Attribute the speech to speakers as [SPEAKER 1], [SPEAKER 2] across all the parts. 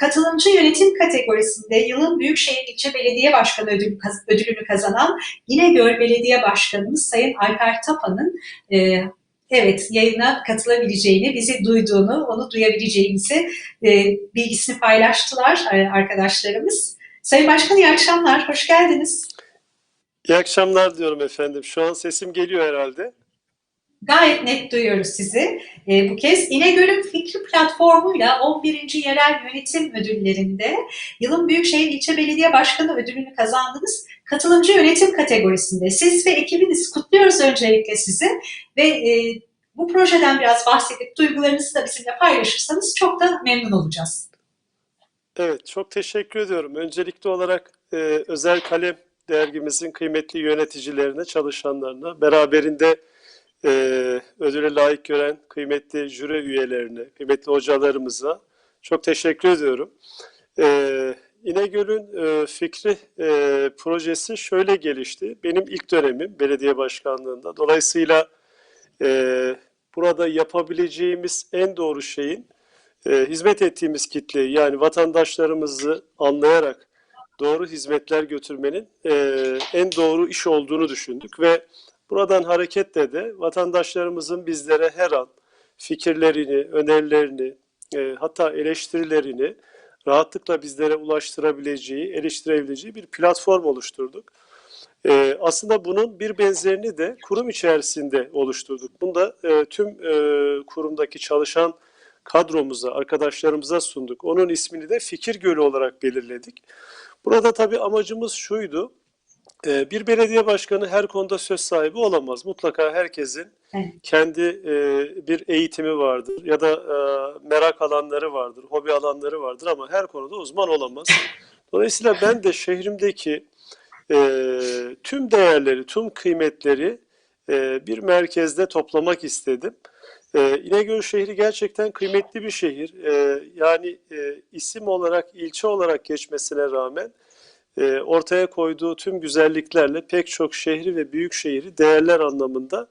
[SPEAKER 1] katılımcı yönetim kategorisinde yılın Büyükşehir İlçe Belediye Başkanı ödülü, ödülünü kazanan İnegöl Belediye Başkanımız Sayın Alper Tapan'ın e, evet yayına katılabileceğini, bizi duyduğunu, onu duyabileceğimizi e, bilgisini paylaştılar e, arkadaşlarımız. Sayın Başkan iyi akşamlar, hoş geldiniz.
[SPEAKER 2] İyi akşamlar diyorum efendim. Şu an sesim geliyor herhalde.
[SPEAKER 1] Gayet net duyuyoruz sizi. E, bu kez İnegöl'ün Fikri Platformu'yla 11. Yerel Yönetim Ödülleri'nde yılın Büyükşehir İlçe Belediye Başkanı ödülünü kazandınız. Katılımcı yönetim kategorisinde. Siz ve ekibiniz kutluyoruz öncelikle sizi ve e, bu projeden biraz bahsedip duygularınızı da bizimle paylaşırsanız çok da memnun olacağız.
[SPEAKER 2] Evet, çok teşekkür ediyorum. Öncelikli olarak e, Özel Kalem dergimizin kıymetli yöneticilerine, çalışanlarına, beraberinde e, ödüle layık gören kıymetli jüri üyelerine, kıymetli hocalarımıza çok teşekkür ediyorum. E, İnegöl'ün e, fikri e, projesi şöyle gelişti. Benim ilk dönemim belediye başkanlığında. Dolayısıyla e, burada yapabileceğimiz en doğru şeyin e, hizmet ettiğimiz kitleyi yani vatandaşlarımızı anlayarak doğru hizmetler götürmenin e, en doğru iş olduğunu düşündük ve buradan hareketle de vatandaşlarımızın bizlere her an fikirlerini, önerilerini, e, hatta eleştirilerini rahatlıkla bizlere ulaştırabileceği, eleştirebileceği bir platform oluşturduk. E, aslında bunun bir benzerini de kurum içerisinde oluşturduk. Bunu da e, tüm e, kurumdaki çalışan kadromuza, arkadaşlarımıza sunduk. Onun ismini de Fikir Gölü olarak belirledik. Burada tabii amacımız şuydu. E, Bir belediye başkanı her konuda söz sahibi olamaz. Mutlaka herkesin kendi e, bir eğitimi vardır ya da e, merak alanları vardır, hobi alanları vardır ama her konuda uzman olamaz. Dolayısıyla ben de şehrimdeki e, tüm değerleri, tüm kıymetleri bir merkezde toplamak istedim. İnegöl şehri gerçekten kıymetli bir şehir. Yani isim olarak, ilçe olarak geçmesine rağmen e, ortaya koyduğu tüm güzelliklerle pek çok şehri ve büyük şehri değerler anlamında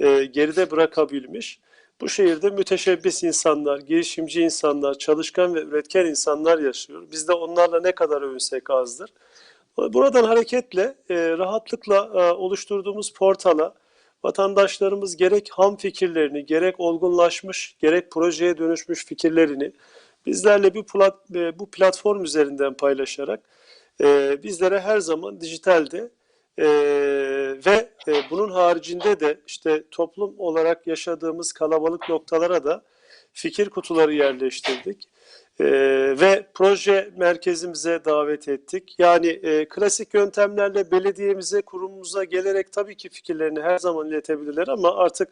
[SPEAKER 2] e, geride bırakabilmiş. Bu şehirde müteşebbis insanlar, girişimci insanlar, çalışkan ve üretken insanlar yaşıyor. Biz de onlarla ne kadar övünsek azdır. Buradan hareketle e, rahatlıkla oluşturduğumuz portala vatandaşlarımız gerek ham fikirlerini, gerek olgunlaşmış, gerek projeye dönüşmüş fikirlerini bizlerle bir plat, bu platform üzerinden paylaşarak e, bizlere her zaman dijitalde e, ve e, bunun haricinde de işte toplum olarak yaşadığımız kalabalık noktalara da fikir kutuları yerleştirdik. Ee, ve proje merkezimize davet ettik. Yani e, klasik yöntemlerle belediyemize, kurumumuza gelerek tabii ki fikirlerini her zaman iletebilirler ama artık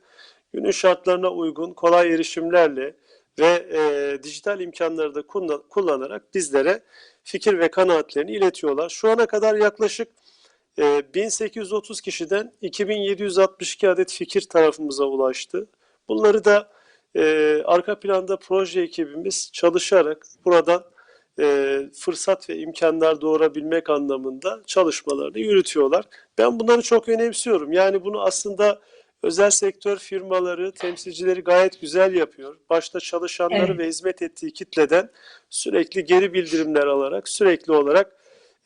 [SPEAKER 2] günün şartlarına uygun kolay erişimlerle ve e, dijital imkanları da kullan- kullanarak bizlere fikir ve kanaatlerini iletiyorlar. Şu ana kadar yaklaşık e, 1830 kişiden 2762 adet fikir tarafımıza ulaştı. Bunları da e, arka planda proje ekibimiz çalışarak buradan e, fırsat ve imkanlar doğurabilmek anlamında çalışmalarını yürütüyorlar. Ben bunları çok önemsiyorum. Yani bunu aslında özel sektör firmaları, temsilcileri gayet güzel yapıyor. Başta çalışanları
[SPEAKER 1] Evet.
[SPEAKER 2] ve hizmet ettiği kitleden sürekli geri bildirimler alarak, sürekli olarak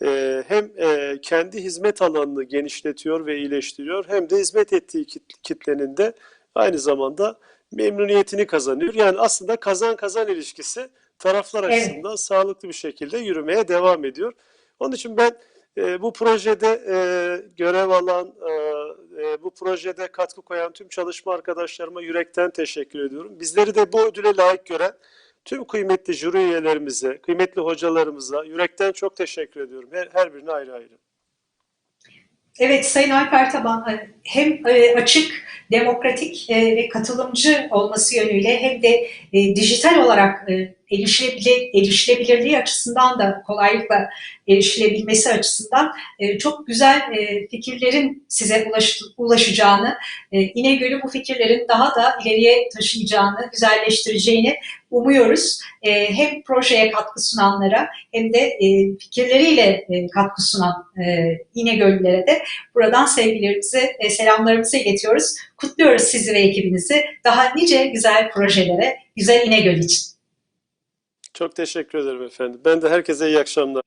[SPEAKER 2] e, hem e, kendi hizmet alanını genişletiyor ve iyileştiriyor hem de hizmet ettiği kit- kitlenin de aynı zamanda memnuniyetini kazanıyor. Yani aslında kazan kazan ilişkisi taraflar
[SPEAKER 1] Evet.
[SPEAKER 2] açısından sağlıklı bir şekilde yürümeye devam ediyor. Onun için ben e, bu projede e, görev alan, e, bu projede katkı koyan tüm çalışma arkadaşlarıma yürekten teşekkür ediyorum. Bizleri de bu ödüle layık gören tüm kıymetli jüri üyelerimize, kıymetli hocalarımıza yürekten çok teşekkür ediyorum. Her, her birine ayrı ayrı.
[SPEAKER 1] Evet Sayın Alper Taban e, hem e, açık, demokratik e, ve katılımcı olması yönüyle hem de dijital olarak erişilebilir, erişilebilirliği açısından da kolaylıkla erişilebilmesi açısından e, çok güzel e, fikirlerin size ulaş, ulaşacağını, e, İnegöl'ü bu fikirlerin daha da ileriye taşıyacağını, güzelleştireceğini umuyoruz. E, hem projeye katkı sunanlara hem de e, fikirleriyle e, katkı sunan e, İnegöllülere de buradan sevgilerimizi, e, selamlarımızı iletiyoruz. Kutluyoruz sizi ve ekibinizi. Daha nice güzel projelere, güzel İnegöl için.
[SPEAKER 2] Çok teşekkür ederim efendim. Ben de herkese iyi akşamlar.